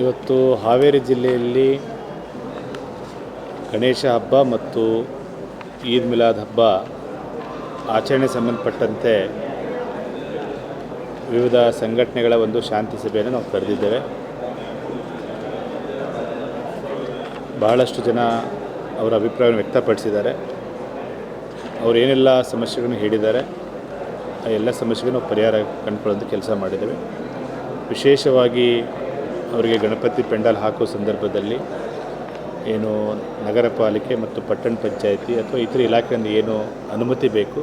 ಇವತ್ತು ಹಾವೇರಿ ಜಿಲ್ಲೆಯಲ್ಲಿ ಗಣೇಶ ಹಬ್ಬ ಮತ್ತು ಈದ್ ಮಿಲಾದ್ ಹಬ್ಬ ಆಚರಣೆ ಸಂಬಂಧಪಟ್ಟಂತೆ ವಿವಿಧ ಸಂಘಟನೆಗಳ ಒಂದು ಶಾಂತಿ ಸಭೆಯನ್ನು ನಾವು ಕರೆದಿದ್ದೇವೆ. ಬಹಳಷ್ಟು ಜನ ಅವರ ಅಭಿಪ್ರಾಯವನ್ನು ವ್ಯಕ್ತಪಡಿಸಿದ್ದಾರೆ. ಅವರು ಏನೆಲ್ಲ ಸಮಸ್ಯೆಗಳನ್ನು ಹೇಳಿದ್ದಾರೆ, ಆ ಎಲ್ಲ ಸಮಸ್ಯೆಗೂ ನಾವು ಪರಿಹಾರ ಕಂಡುಕೊಳ್ಳುವಂಥ ಕೆಲಸ ಮಾಡಿದ್ದೇವೆ. ವಿಶೇಷವಾಗಿ ಅವರಿಗೆ ಗಣಪತಿ ಪೆಂಡಲ್ ಹಾಕೋ ಸಂದರ್ಭದಲ್ಲಿ ಏನು ನಗರ ಪಾಲಿಕೆ ಮತ್ತು ಪಟ್ಟಣ ಪಂಚಾಯಿತಿ ಅಥವಾ ಇತರ ಇಲಾಖೆಯಿಂದ ಏನು ಅನುಮತಿ ಬೇಕು,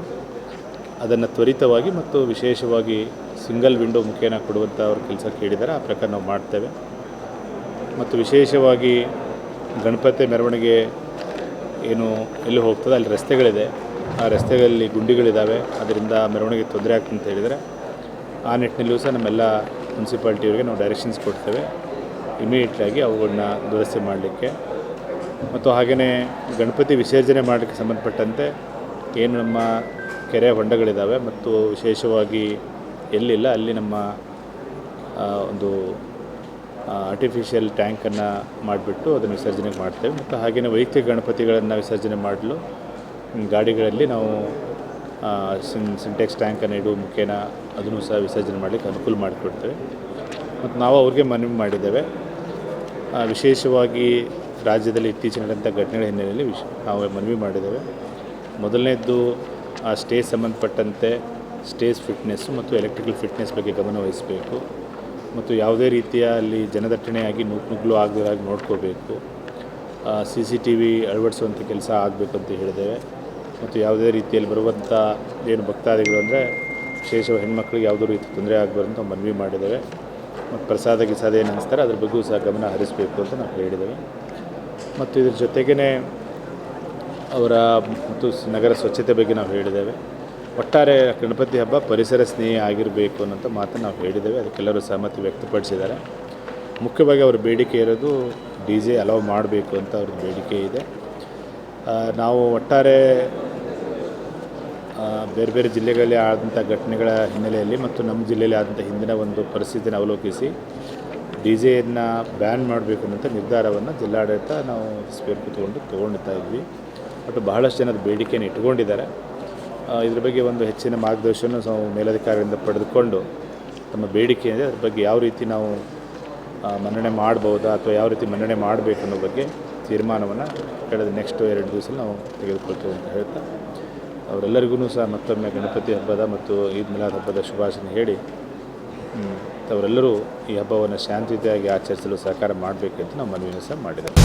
ಅದನ್ನು ತ್ವರಿತವಾಗಿ ಮತ್ತು ವಿಶೇಷವಾಗಿ ಸಿಂಗಲ್ ವಿಂಡೋ ಮುಖೇನ ಕೊಡುವಂಥ ಅವ್ರ ಕೆಲಸ ಕೇಳಿದ್ದಾರೆ ಆ ಪ್ರಕಾರ ನಾವು ಮಾಡ್ತೇವೆ. ಮತ್ತು ವಿಶೇಷವಾಗಿ ಗಣಪತಿ ಮೆರವಣಿಗೆ ಏನು ಎಲ್ಲಿ ಹೋಗ್ತದೆ, ಅಲ್ಲಿ ರಸ್ತೆಗಳಿದೆ. ಆ ರಸ್ತೆಗಳಲ್ಲಿ ಗುಂಡಿಗಳಿದ್ದಾವೆ ಅದರಿಂದ ಮೆರವಣಿಗೆ ತೊಂದರೆ ಆಗ್ತಂತ ಹೇಳಿದರೆ. ಆ ನಿಟ್ಟಿನಲ್ಲೂ ಸಹ ನಮ್ಮೆಲ್ಲ ಮುನ್ಸಿಪಾಲ್ಟಿಯವರಿಗೆ ನಾವು ಡೈರೆಕ್ಷನ್ಸ್ ಕೊಡ್ತೇವೆ. ಇಮಿಡಿಯೇಟ್ಲಾಗಿ ಅವುಗಳನ್ನ ದುರಸ್ತಿ ಮಾಡಲಿಕ್ಕೆ. ಮತ್ತು ಹಾಗೆಯೇ ಗಣಪತಿ ವಿಸರ್ಜನೆ ಮಾಡಲಿಕ್ಕೆ ಸಂಬಂಧಪಟ್ಟಂತೆ ಏನು ನಮ್ಮ ಕೆರೆ ಹೊಂಡಗಳಿದ್ದಾವೆ ಮತ್ತು ವಿಶೇಷವಾಗಿ ಎಲ್ಲಿಲ್ಲ, ಅಲ್ಲಿ ನಮ್ಮ ಒಂದು ಆರ್ಟಿಫಿಷಿಯಲ್ ಟ್ಯಾಂಕನ್ನು ಮಾಡಿಬಿಟ್ಟು ಅದನ್ನು ವಿಸರ್ಜನೆ ಮಾಡ್ತೇವೆ. ಮತ್ತು ಹಾಗೆಯೇ ವೈಯಕ್ತಿಕ ಗಣಪತಿಗಳನ್ನು ವಿಸರ್ಜನೆ ಮಾಡಲು, ಗಾಡಿಗಳಲ್ಲಿ ನಾವು ಸಿನ್ ಸಿಂಟೆಕ್ಸ್ ಟ್ಯಾಂಕನ್ನು ಇಡುವ ಮುಖೇನ ಅದನ್ನು ಸಹ ವಿಸರ್ಜನೆ ಮಾಡಲಿಕ್ಕೆ ಅನುಕೂಲ ಮಾಡಿಕೊಡ್ತೇವೆ. ಮತ್ತು ನಾವು ಅವ್ರಿಗೆ ಮನವಿ ಮಾಡಿದ್ದೇವೆ. ವಿಶೇಷವಾಗಿ ರಾಜ್ಯದಲ್ಲಿ ಇತ್ತೀಚೆಗೆ ನಡೆದಂಥ ಘಟನೆಗಳ ಹಿನ್ನೆಲೆಯಲ್ಲಿ ವಿಶ್ ನಾವು ಮನವಿ ಮಾಡಿದ್ದೇವೆ. ಮೊದಲನೇದ್ದು, ಆ ಸ್ಟೇಜ್ ಸಂಬಂಧಪಟ್ಟಂತೆ ಸ್ಟೇಜ್ ಫಿಟ್ನೆಸ್ಸು ಮತ್ತು ಎಲೆಕ್ಟ್ರಿಕಲ್ ಫಿಟ್ನೆಸ್ ಬಗ್ಗೆ ಗಮನ ವಹಿಸಬೇಕು. ಮತ್ತು ಯಾವುದೇ ರೀತಿಯ ಅಲ್ಲಿ ಜನದಟ್ಟಣೆಯಾಗಿ ನೂಕು ನುಗ್ಗಲು ಆಗದಿರಾಗಿ ನೋಡ್ಕೋಬೇಕು. ಸಿ ಸಿ ಟಿ ವಿ ಅಳವಡಿಸುವಂಥ ಕೆಲಸ ಆಗಬೇಕು ಅಂತ ಹೇಳಿದ್ದೇವೆ. ಮತ್ತು ಯಾವುದೇ ರೀತಿಯಲ್ಲಿ ಬರುವಂಥ ಏನು ಭಕ್ತಾದಿಗಳು ಅಂದರೆ ವಿಶೇಷವಾಗಿ ಹೆಣ್ಮಕ್ಳಿಗೆ ಯಾವುದೇ ರೀತಿ ತೊಂದರೆ ಆಗಬಾರ್ದು ಅಂತ ಮನವಿ ಮಾಡಿದ್ದೇವೆ. ಮತ್ತು ಪ್ರಸಾದ ಗಿಸಾದ ಏನು ಅನಿಸ್ತಾರೆ ಅದ್ರ ಬಗ್ಗೆ ಸಹ ಗಮನ ಹರಿಸಬೇಕು ಅಂತ ನಾವು ಹೇಳಿದ್ದೇವೆ. ಮತ್ತು ಇದ್ರ ಜೊತೆಗೇ ಅವರ ಮತ್ತು ನಗರ ಸ್ವಚ್ಛತೆ ಬಗ್ಗೆ ನಾವು ಹೇಳಿದ್ದೇವೆ. ಒಟ್ಟಾರೆ ಗಣಪತಿ ಹಬ್ಬ ಪರಿಸರ ಸ್ನೇಹಿ ಆಗಿರಬೇಕು ಅನ್ನೋಂಥ ಮಾತನ್ನು ನಾವು ಹೇಳಿದ್ದೇವೆ. ಅದಕ್ಕೆಲ್ಲರೂ ಸಹಮತಿ ವ್ಯಕ್ತಪಡಿಸಿದ್ದಾರೆ. ಮುಖ್ಯವಾಗಿ ಅವರ ಬೇಡಿಕೆ ಇರೋದು ಡಿ ಜೆ ಅಲೌ ಮಾಡಬೇಕು ಅಂತ ಅವ್ರದ್ದು ಬೇಡಿಕೆ ಇದೆ. ನಾವು ಒಟ್ಟಾರೆ ಬೇರೆ ಬೇರೆ ಜಿಲ್ಲೆಗಳಲ್ಲಿ ಆದಂಥ ಘಟನೆಗಳ ಹಿನ್ನೆಲೆಯಲ್ಲಿ ಮತ್ತು ನಮ್ಮ ಜಿಲ್ಲೆಯಲ್ಲಿ ಆದಂಥ ಹಿಂದಿನ ಒಂದು ಪರಿಸ್ಥಿತಿನ ಅವಲೋಕಿಸಿ, ಡಿ ಜೆಯನ್ನು ಬ್ಯಾನ್ ಮಾಡಬೇಕು ಅನ್ನೋಂಥ ನಿರ್ಧಾರವನ್ನು ಜಿಲ್ಲಾಡಳಿತ ನಾವು ಸ್ಪೇರ್ ಕೂತ್ಕೊಂಡು ತೊಗೊಂಡಿರ್ತಾ ಇದ್ವಿ. ಬಟ್ ಬಹಳಷ್ಟು ಜನದ ಬೇಡಿಕೆಯನ್ನು ಇಟ್ಕೊಂಡಿದ್ದಾರೆ ಇದ್ರ ಬಗ್ಗೆ ಒಂದು ಹೆಚ್ಚಿನ ಮಾರ್ಗದರ್ಶನ ನಾವು ಮೇಲಧಿಕಾರಿಗಳಿಂದ ಪಡೆದುಕೊಂಡು ತಮ್ಮ ಬೇಡಿಕೆ ಇದೆ. ಅದ್ರ ಬಗ್ಗೆ ಯಾವ ರೀತಿ ನಾವು ಮನ್ನಣೆ ಮಾಡ್ಬೋದಾ ಅಥವಾ ಯಾವ ರೀತಿ ಮನ್ನಣೆ ಮಾಡಬೇಕು ಅನ್ನೋ ಬಗ್ಗೆ ತೀರ್ಮಾನವನ್ನು ಕಳೆದ ನೆಕ್ಸ್ಟ್ ಎರಡು ದಿವಸ ನಾವು ತೆಗೆದುಕೊಳ್ತೇವೆ ಅಂತ ಹೇಳ್ತಾ, ಅವರೆಲ್ಲರಿಗೂ ಸಹ ಮತ್ತೊಮ್ಮೆ ಗಣಪತಿ ಹಬ್ಬದ ಮತ್ತು ಈದ್ ಮಿಲಾದ್ ಹಬ್ಬದ ಶುಭಾಶಯ ಹೇಳಿ ಅವರೆಲ್ಲರೂ ಈ ಹಬ್ಬವನ್ನು ಶಾಂತಿಯುತವಾಗಿ ಆಚರಿಸಲು ಸಹಕಾರ ಮಾಡಬೇಕು ಅಂತ ನಾವು ಮನವಿಯನ್ನು ಸಹ ಮಾಡಿದ್ದೇವೆ.